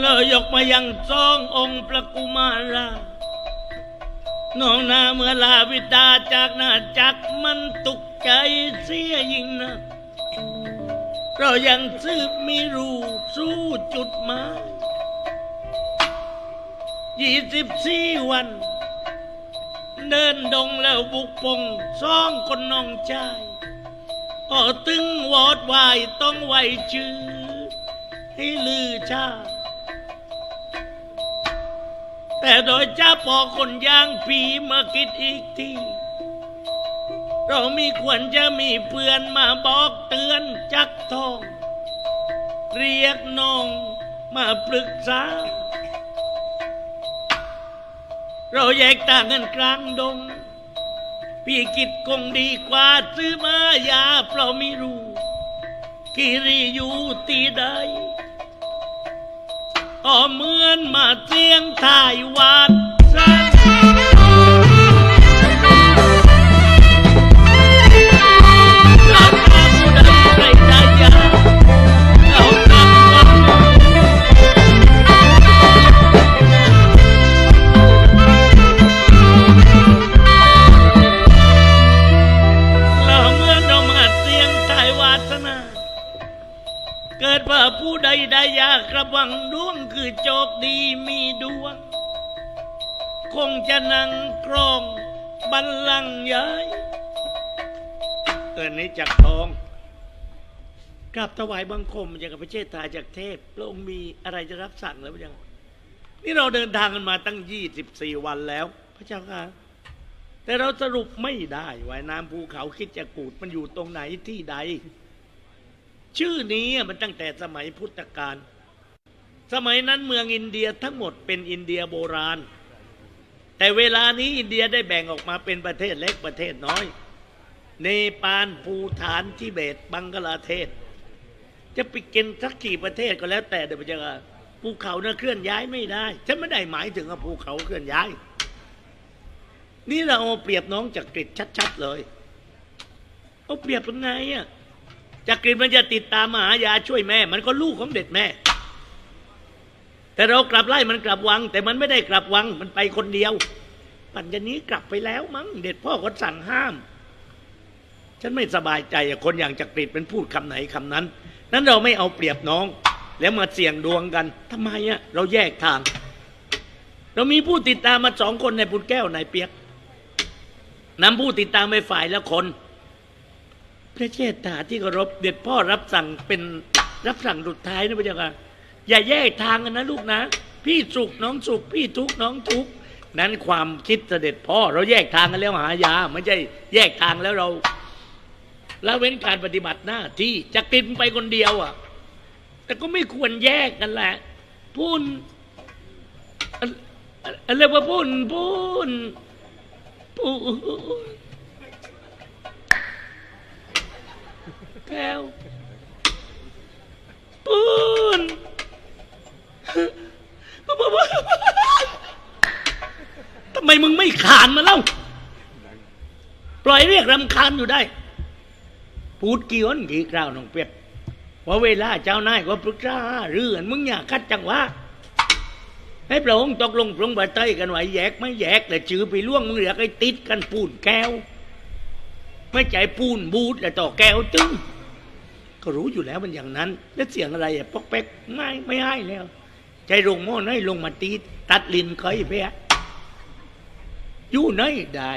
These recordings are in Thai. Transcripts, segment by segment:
เลยยกมายังสององค์พระกุมาราน้องนาเมื่อลาวิดาจากหน้าจักมันตกใจเสียยิ่งนะเรายังสืบมีรูสู้จุดหมายยี่สิบสี่วัน เดินดงแล้วบุกปงซ่องคนน้องชายพอตึงวอดวายต้องไหวชื่อ ให้ลือชา แต่โดยเจ้าปอคนย่างผีมาคิดอีกทีเรามีควรจะมีเพื่อนมาบอกเตือนจักทอง เรียกน้องมาปรึกษา เราแยกต่างกันกลางดง พี่กิดคงดีกว่าซื้อมายาเพราะไม่รู้กิริอยู่ตีใด อ๋อเหมือนมาเสียงถ่ายวัด ระวังดวงคือโจกดีมีดวง คงจะนั่งกรองบัลลังก์ใหญ่เออนี้จากทองกราบถวายบังคมจากพระเชษฐาจากเทพพระองค์มีอะไรจะรับสั่งแล้วยังนี่เราเดินทางกันมาตั้งยี่สิบสี่วันแล้ว พระเจ้าค่ะแต่เราสรุปไม่ได้ว่าน้ำภูเขาคิดจะกูดมันอยู่ตรงไหนที่ใด ชื่อนี้มันตั้งแต่สมัยพุทธกาล สมัยนั้นเมืองอินเดียทั้งหมดเป็นอินเดียโบราณ แต่เวลานี้อินเดียได้แบ่งออกมาเป็นประเทศเล็กประเทศน้อย เนปาลภูฐานทิเบต บังกลาเทศ จะไปกินสักกี่ประเทศก็แล้วแต่เดี๋ยวจะภูเขาเนี่ยเคลื่อนย้ายไม่ได้ฉันไม่ได้หมายถึงว่าภูเขาเคลื่อนย้าย นี่เราเอาเปรียบน้องจักริดชัด ๆ เลยเอาเปรียบยังไงอะจักริดมันจะติดตามมหายาช่วยแม่ มันก็ลูกของเด็ดแม่ แต่เรากลับไล่มันกลับวัง แต่มันไม่ได้กลับวังมันไปคนเดียวปัญญานี้กลับไปแล้วมั้งเด็ดพ่อก็สั่งห้าม ฉันไม่สบายใจคนอย่างจักริดเป็นพูดคำไหนคำนั้น นั้นเราไม่เอาเปรียบน้อง แล้วมาเสี่ยงดวงกันทำไมอะเราแยกทาง เรามีผู้ติดตามมาสองคนในปุนแก้วนายเปียกนำผู้ติดตามไปฝ่ายละคน พระเชษฐาที่เคารพเด็ดพ่อรับสั่งเป็นรับสั่งสุดท้ายนะพระเจ้าค่ะ อย่าแยกทางกันนะลูกนะ พี่สุขน้องสุข พี่ทุกข์น้องทุกข์นั้นความคิดเสด็จพ่อเราแยกทางกันแล้วหายาไม่ใช่แยกทางแล้วเราละเว้นการปฏิบัติหน้าที่จะกินไปคนเดียวอะ แต่ก็ไม่ควรแยกกันแหละพูนอะไรว่าพูนพูนปูแก้วปูน ทำไมมึงไม่ขานมาเล่า ปล่อยเรียกรำคาญอยู่ได้ พูดกี่วันกี่คราวน้องเป็ดว่าเวลาเจ้านายก็ปรึกษาเรื่องมึงอย่าคัดจังหวะให้พระองค์ตกลงพระองค์บาเต้ยกันไว้แยกไม่แยกแต่จือไปล่วงมึงเหลือไอ้ติดกันปูนแก้ว ไม่ใจปูนบูดแต่ต่อแก้วจึงก็รู้อยู่แล้วมันอย่างนั้น แล้วเสียงอะไรอะปอกแป๊กไม่ไม่ให้แล้ว ใจลงหม้อน้อยลงมาตีตัดลินเคยเพียอยู่ไหนได้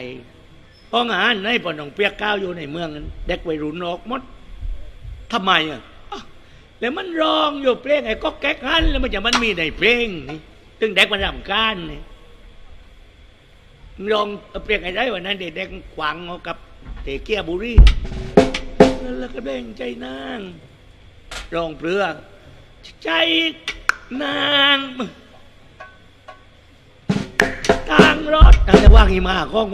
ห้องอาหารนปอนองเปียกก้าวอยู่ในเมืองนั้นเด็กวัยรุ่นออกหมดทำไมอะแล้วมันร้องอยู่เพลงไอ้ก็แก๊กฮันแล้วมันจะมันมีในเพลงนี่ตึงเด็กมันรำคาญนี่ลองเปลี่ยนไอ้ได้วันนั้นเด็กขวางเอากับเตะเกียบุรีแล้วก็แบ่งใจนางรองเปลือกใจ นางทางรถทางจะว่างอีมาข้อง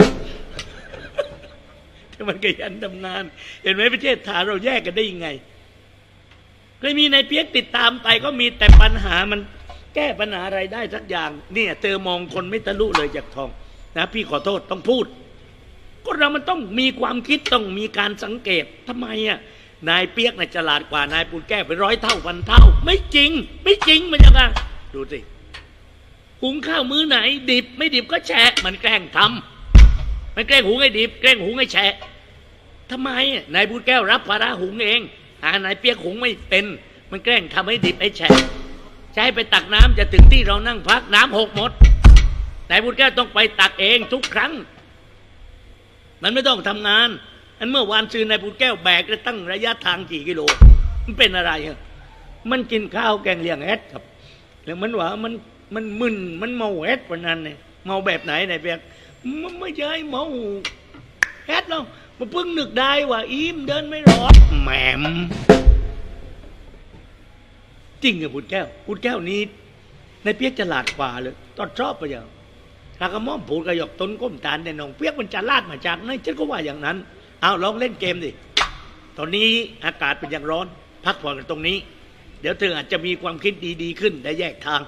แต่มันก็ยันตำนาน เห็นไหมประเทศถาเราแยกกันได้ยังไงเคยมีในเปียกติดตามไปก็มีแต่ปัญหามันแก้ปัญหาอะไรได้สักอย่าง เนี่ยเธอมองคนไม่ทะลุเลยจากทอง นะ พี่ขอโทษต้องพูด ก็เรามันต้องมีความคิดต้องมีการสังเกตทำไมอะ นายเปียกน่ะฉลาดกว่านายปูนแก้วไปร้อยเท่าพันเท่า ไม่จริง ไม่จริงมันยังไงดูสิหุงข้าวมื้อไหน ดิบไม่ดิบก็แฉะมันแกล้งทำมันแกล้งหุงให้ดิบ แกล้งหุงให้แฉะทำไมนายบุญแก้วรับภาระหุงเองหานายเปียกหุงไม่เป็น มันแกล้งทำให้ดิบให้แฉะใช้ไปตักน้ำจะถึงที่เรานั่งพักน้ำหกหมดนายบุญแก้วต้องไปตักเองทุกครั้ง มันไม่ต้องทำงาน อันเมื่อวานซื้อนายบุญแก้วแบกได้ตั้งระยะทางกี่กิโล มันเป็นอะไรอะมันกินข้าวแกงเลียงแอดครับ แล้วมันว่ามันมันมึนมันเมาแอดวันนั้นเนี่ยเมาแบบไหนนายเปียกมันไม่ใช่เมาแอดหรอกมันเพิ่งนึกได้ว่าอีมเดินไม่รอดแหมมจริงกับบุญแก้วบุญแก้วนี้นายเปียกฉลาดกว่าเลยตอนชอบไปอย่างถ้ากระม่อมผูดกระยอกต้นก้มตาลแต่น้องเปียกมันฉลาดมาจากไหนฉันก็ว่าอย่างนั้น เอาลองเล่นเกมดิตอนนี้อากาศเป็นอย่างร้อน พักผ่อนกันตรงนี้ เดี๋ยวเธออาจจะมีความคิดดีๆขึ้นได้แยกทาง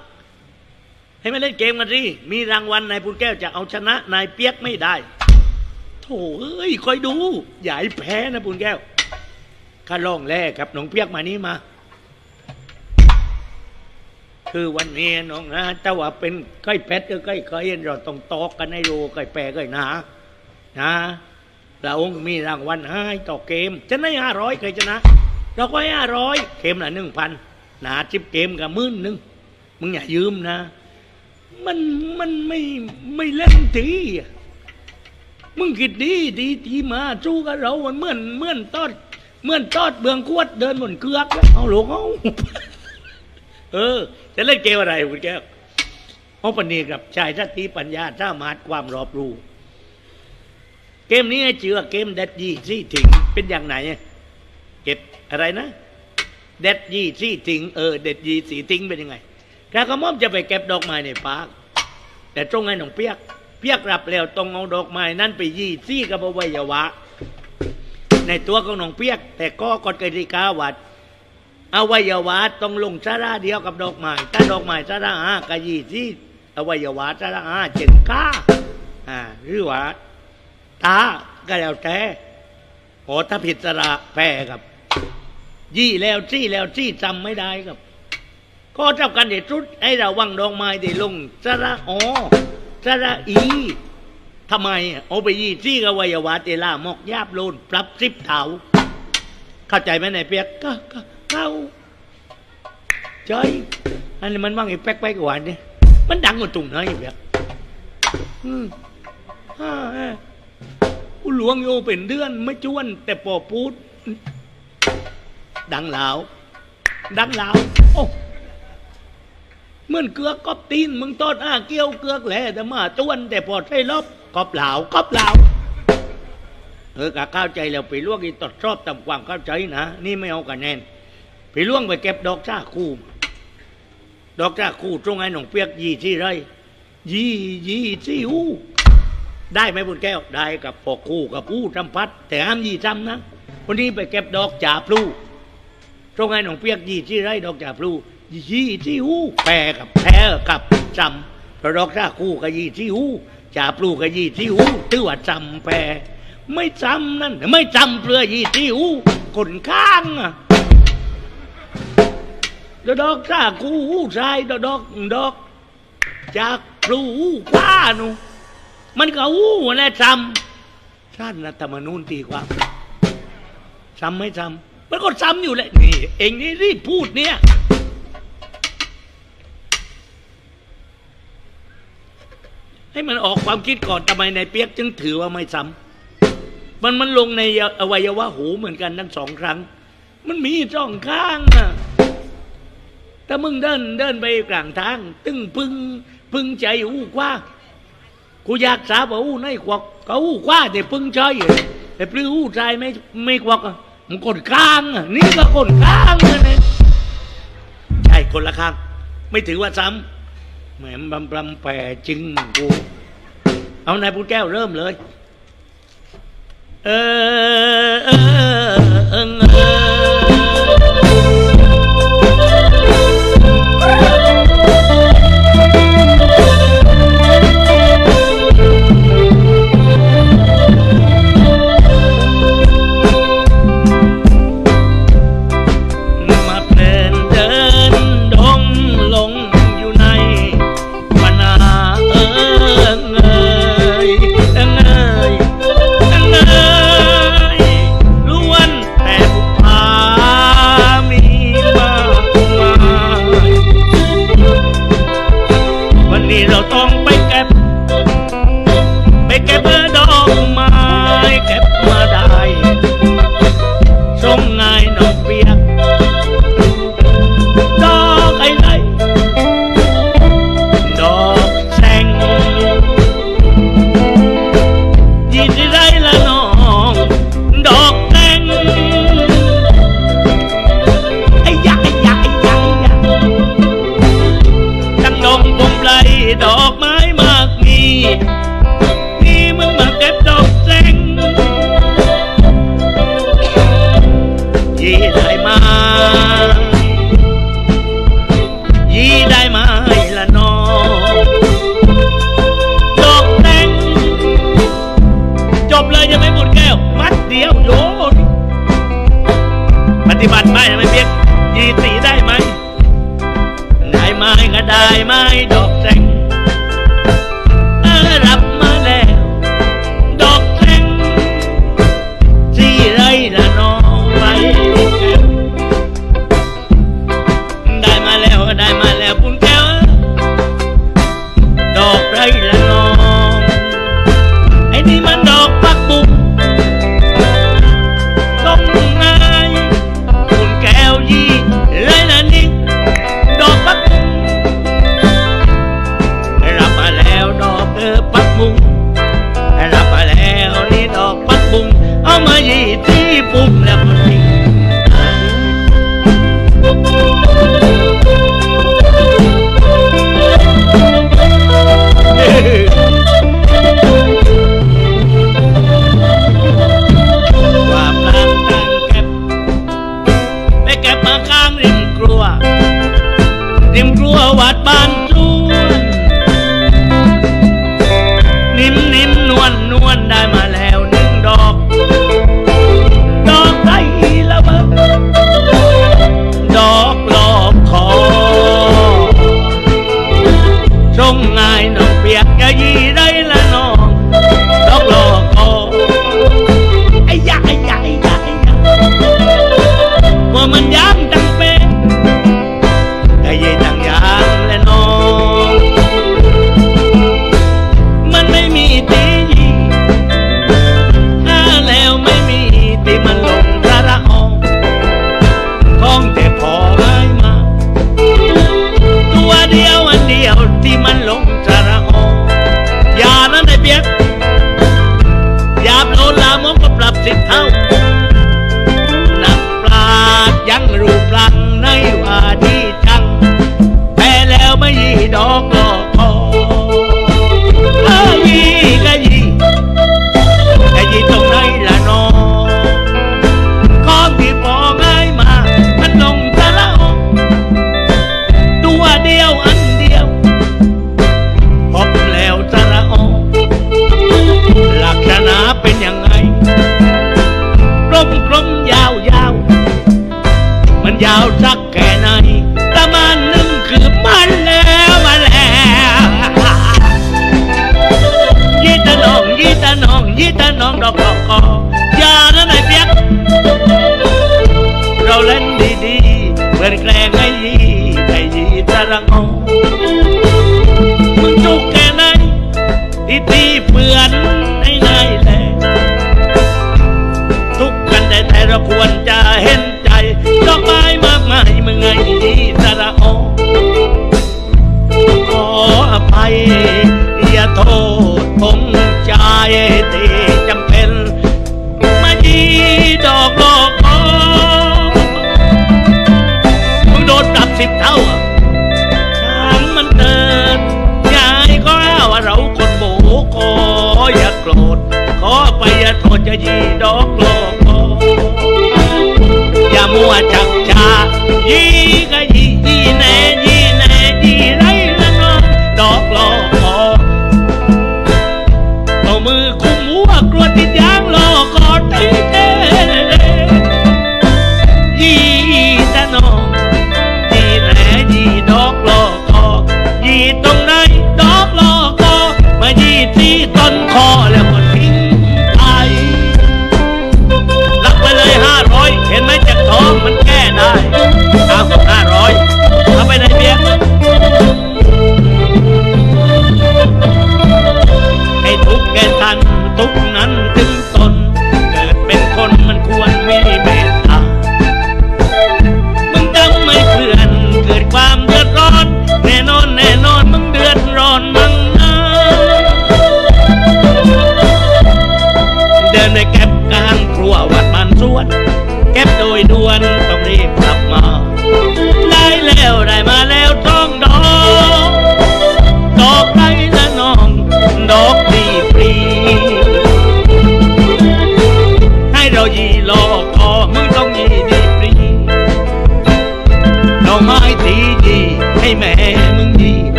ให้มาเล่นเกมกันสิมีรางวัลนายปุณแก้วจะเอาชนะนายเปียกไม่ได้โถเอ้ยคอยดูอย่าให้แพ้นะปุณแก้วข้าลองแรกครับน้องเปียกมานี้มา คือวันนี้น้องนะแต่ว่าเป็นใกล้แพทก็ใกล้เคยเราต้องตอกกันให้ดูใกล้แปรใกล้หนานะ เราองค์มีรางวัลให้ต่อเกมจะได้ห้าร้อยใครชนะ เราก็ให้ห้าร้อยเกมละหนึ่งพันหนาจิบเกมกับมื่นหนึ่งมึงอย่ายืมนะ มันมันไม่ไม่เล่นทีมึงคิดดีดีทีมาสู้กับเรามันเหมือนเหมือนตอดเหมือนตอดเบืองขวดเดินบนเกือกเอาหลงเอาเออ จะเล่นเกมอะไรคุณแก้วเอาปนีกับชายทัตติปัญญาสามารถความรอบรู้ เกมนี้ให้ชื่อว่าเกมเด็ดยี่ซี่ถิงเป็นอย่างไหน เก็บอะไรนะ เด็ดยี่ซี่ถิงเออเด็ดยี่สีถิงเป็นยังไงกากระหม่อมจะไปเก็บดอกไม้ในปากแต่ตรงไงหนองเปียก เปียกรับแล้วต้องเอาดอกไม้นั้นไปยี่ซี่กับวัยวะ ในตัวของหนองเปียก แต่ก็กฎกติกาวัดอวัยวะต้องลงสาระเดียวกับดอกไม้ถ้าดอกไม้สาระห้ากะยี่ซี่อวัยวะสาระห้าเจ็ดก้าอ่าหรือว่า ตาก็แล้วแต่โอ้ถ้าผิดสระแพ้ครับ ยี่แล้วจี้แล้วจี้จำไม่ได้ครับก็เท่ากันเด็ดสุดให้เราวังดอกไม้ได้ลงสระอ๋อสระอีทำไมอะเอาไปยี่จี้กับวัยวะเตล่ามอกยาบโลนปรับซิบเถาเข้าใจไหมนายเปียกก็เข้าใจอันนี้มันว่างไอ้แป๊กๆกว่านี่มันดังกว่าตุ่งนะไอ้เปียกอืมฮ่าแฮ่กู หลวงโยเป็นเดือนไม่จวน แต่ปอพูด ดังเหลาวดังเหลาวโอ้เมื่อเกลือกกอบตีนมึงตอดอ้าเกี้ยวเกลือกแหล่แต่มาจวน แต่พอใช่ลบกอบเหลากอบเหลาเออกะเข้าใจแล้วไปล่วงอีตอดชอบตามความเข้าใจนะนี่ไม่เอากันแน่นไปล่วงไปเก็บดอกจ้าคู่ ดอกจ้าคู่ตรงไอ้หนองเปียกยี่ที่ไรยี่ยี่ที่อู้ ได้ไหมบุญแก้วได้กับพอคู่กับอู้จำพัด แต่ห้ามยี่จำนะวันนี้ไปเก็บดอกจ่าพลูตรงไงหนองเปียกยี่ที่ไรดอกจ่าพลูยี่ที่อู้แปรกับแพ้กับจำเพราะดอกจ่าคู่กับยี่ที่อู้จ่าพลูกับยี่ที่อู้ถือว่าจำแปรไม่จำนั่นไม่จำเปลือยี่ที่อู้คนข้างอะดอกจ่าคู่อู้ชายดอกดอกจากพลูว้าหนู มันก็อู้นะจำท่านรัฐธรรมนูญตีความจำไม่จำมันก็จำอยู่แหละนี่ เองนี่รีบพูดเนี่ยให้มันออกความคิดก่อนทำไมนายเปียกจึงถือว่าไม่ซ้ำมันมันลงในอวัยวะหูเหมือนกันทั้งสองครั้ง มันมีช่องข้างอะแต่มึงเดินเดินไปกลางทาง ตึงพึงพึงใจอู้กว่าง กูอยากสาบอู้ในควักก็อู้กว่าแต่พึ่งใจแต่ปลื้อู้ใจไม่ไม่ควักมันคนข้างนี่ก็คนข้างเนี่ยใช่คนละข้างไม่ถือว่าซ้ำแหมบำบำแปรจริงกูเอานายพุทธแก้วเริ่มเลย เออ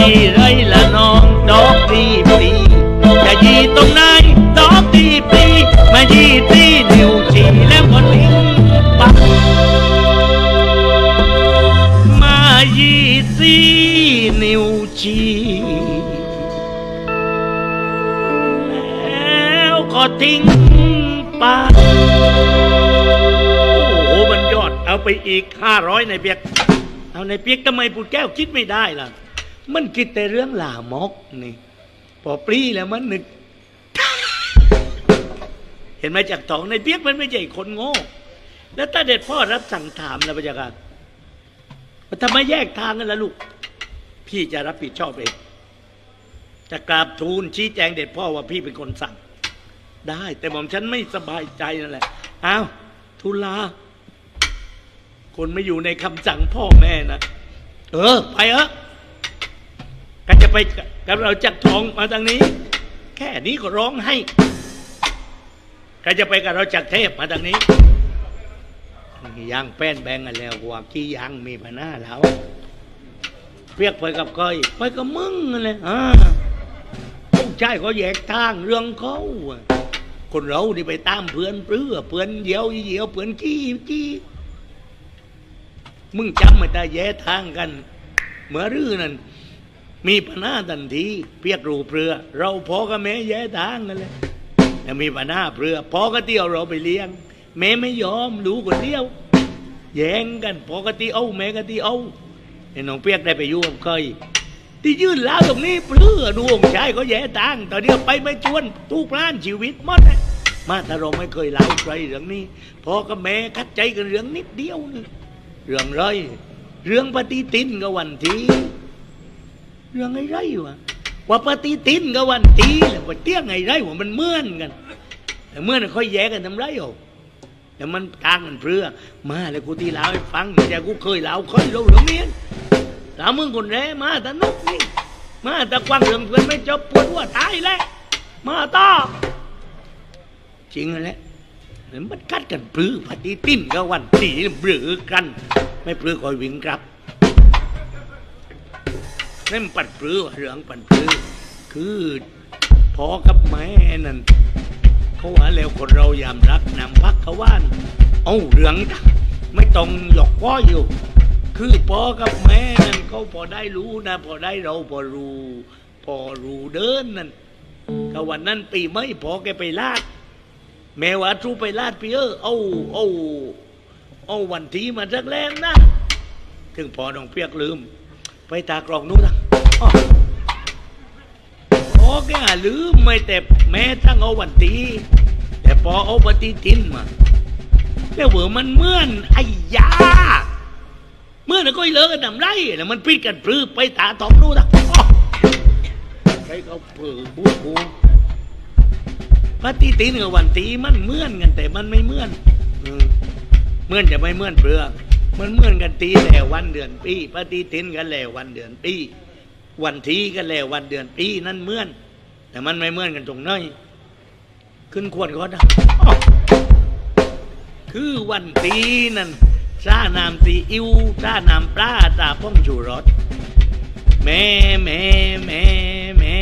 ยี่ไรละน้องดอกดีปีจะยีตรงไหนดอกดีปีมายี่ตีนิ้วชี้แล้วก็ทิ้งปักมายี่ตีนิ้วชี้แล้วก็ทิ้งปักโอ้โหมันยอดเอาไปอีกห้าร้อยในเปียกเอาในเปียกทำไมปูแก้วคิดไม่ได้ล่ะ มันคิดแต่เรื่องหลามกนี่ พอปรีแล้วมันนึก เห็นไหมจากตองในเปียกมันไม่ใช่คนโง่ แล้วถ้าเด็ดพ่อรับสั่งถามแล้วพระเจ้าค่ะว่าทำไมแยกทางกันล่ะลูก พี่จะรับผิดชอบเองจะกราบทูลชี้แจงเด็ดพ่อว่าพี่เป็นคนสั่ง ได้ แต่หม่อมฉันไม่สบายใจนั่นแหละอ้าวทูลลาคนไม่อยู่ในคำสั่งพ่อแม่นะ เออ ไปเออะ ไปกับเราจักทองมาทางนี้ แค่นี้ก็ร้องให้ก็จะไปกับเราจักเทพมาทางนี้ยางแป้นแบงกันแล้วว่ากี่ยางมีปัญหาแล้วเปียกไปกับก้อยไปกับมึงเลยอ่าผู้ชายเขาแยกทางเรื่องเขาคนเรานี่ไปตามเพื่อนเปลือเพื่อนเดียวเดียวเพื่อนกี้กี้มึงจำไม่ได้แย่ทางกัน เมื่อรื้อนั่น มีปัญหาทันทีเพียกรูเปลือ เราพอกับแม่แย่ทางกันเลยแต่มีปัญหาเปลือพอก็เที่ยวเราไปเลี้ยง แม่ไม่ยอมรู้คนเดียว แย่งกันพอก็ตีเอาแม่ก็ตีเอาไอ้น้องเปียกได้ไปอยู่กับเคยที่ยื่นล้าวตรงนี้เปลือดวงชายเขาแย่ทางตอนเดียวไปไม่ชวนทุกร้านชีวิตมดมาแต่เราไม่เคยเล่าใครเรื่องนี้พอกับแม่คัดใจกันเรื่องนิดเดียวนึงเรื่องไรเรื่องปฏิทินก็วันที่ เรื่องไอ้ไรวะว่าปฏิทินก็วันทีแหละว่าเตี้ยงไอ้ไรว่ามันเหมื่อนกัน แต่เมื่อนค่อยแย่กันทำไรโอ้แต่มันกลางกันเพื่อมาเลยกูตีเล่าให้ฟังแต่กูเคยเล่าเคยเล่าเรื่องนี้เล่ามึงคนแรมาแต่นุกนี่มาแต่กวางเรื่องเพื่อนไม่จบปวดหัวตายแล้วมาต่อจริงแหละเนี่ยมันกัดกันปลื้อปฏิทินก็วันตีปลื้อกัน ไม่ปลื้อคอยวิ่งกลับ นั่นมันปัดปลื้อว่ะเรื่องปัดปลื้อคือพอกับแม่นั่นเขาว่าแล้วคนเรายามรักนำพักเขาว่านเอาเรื่องจ้ะไม่ต้องหยอกว้ออยู่ คือพอกับแม่นั่นเขาพอได้รู้นะ พอได้เราพอรู้พอรู้เดินนั่นก็วันนั้นปีไม่พอแกไปลาด แม่ว่าทูไปลาดพี่เออเอาเอาเอาวันทีมาสักแรงนะ ถึงพอน้องเปียกลืม ไปตากรองนู้นนะ พอแกลืมไม่แต่แม่ตั้งเอาวันทีแต่พอเอาปฏิทินมาแล้วเวอมันเหมือนไอ้ยาเมื่อนั้นก็เลิกกันนำไรแล้วมันปิดกันปลื้อไปตาตอกนู้นนะอ้อใครเขาเปื้อบูบูปฏิทินกับวันตีมันเหมือนกันแต่มันไม่เหมือนเออเหมือนจะไม่เหมือนเปลือกมันเหมือนกันตีแล้ววันเดือนปีปฏิทินกันแล้ววันเดือนปี วันทีกันแล้ววันเดือนปีนั่นเมื่อน แต่มันไม่เมื่อนกันตรงไหนขึ้นควรก็ได้อ้อคือวันตีนั่นซานามตีอิวซานามปลาตาป้องชูรสแม่แม่แม่แม่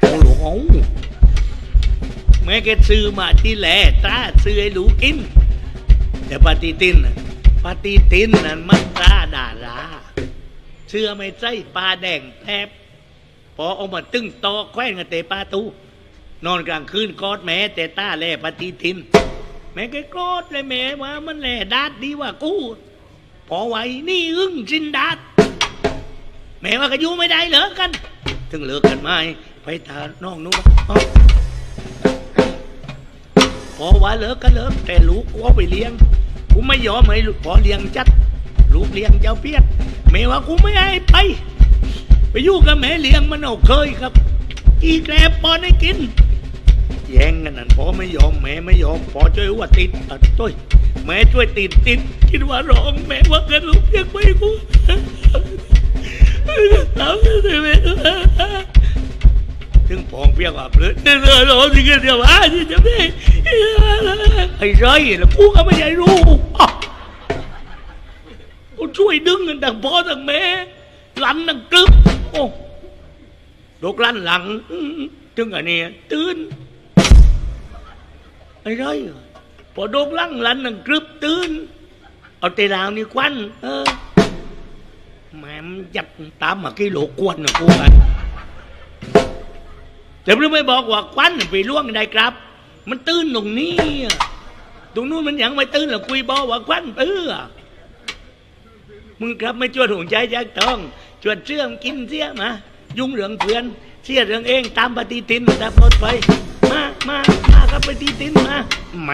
โอ้โหแม่แกซื้อมาที่แหล่ตาซื้อให้หลูกิน แต่ปฏิทินน่ะปฏิทินนั้นมันตราดารา เชื่อไม่ใช่ปลาแดงแทบพอเอามาตึ้งตอแขวนกันเตะปลาตูนอนกลางคืนกอดแม่แต่ตาแล่ปฏิทิน แม่แกโกรธเลยแม่ว่ามันแหล่ดาดดีว่ากูพอไว้นี่อึ้งจินดาดแม่ว่าก็อยู่ไม่ได้เหลิกกัน ถึงเลิกกันไหมไปทาน้องนู้นอ้าพอว่าเลิกก็เลิกแต่ลูกกูเอาไปเลี้ยงกูไม่ยอมให้ลูกพอเลี้ยงจัด ลูกเลี้ยงเจ้าเพียรแม่ว่ากูไม่ให้ไป ไปอยู่กับแม่เลี้ยงมันเอาเคยครับ อีแกลบปอนให้กิน แย่งกันนั่นพ่อไม่ยอมแม่ไม่ยอมพ่อช่วยว่าติดอะต้ยแม่ช่วยติดติดคิดว่าร้องแม่ว่าเกินลูกเพียงไปกูเอาสิแม่ถึงพองเพียงว่าเพื่อนเออร้องสิกันเดียวอะที่จะไม่ไอ้ไรแล้วกูก็ไม่ได้รู้ ช่วยดึงกันดังพ่อดังแม่ลันดังกึ๊บโอ้ดกลั่นหลังอื้อถึงอันนี้ตื่นไอ้ไรอะพอโดกลังลันนังกรึบตื่นเอาเตลาวนี่ควันเออแม่มนยัดตามมากิโลกวนนะกูกันแต่เรื่อไม่บอกว่าควันไปล่วงได้ครับ มันตื่นตรงนี้ ตรงนู้นมันยังไม่ตื่นหรอกคุยบอกว่าควันเออ มึงครับไม่จวดหงใจยักษ์ทองจวดเชื่อมกินเสียมา ยุ่งเหลืองเพื่อนเสียเรื่องเองตามปฏิทินแต่พดไป มามามาครับปฏิทินมาแหม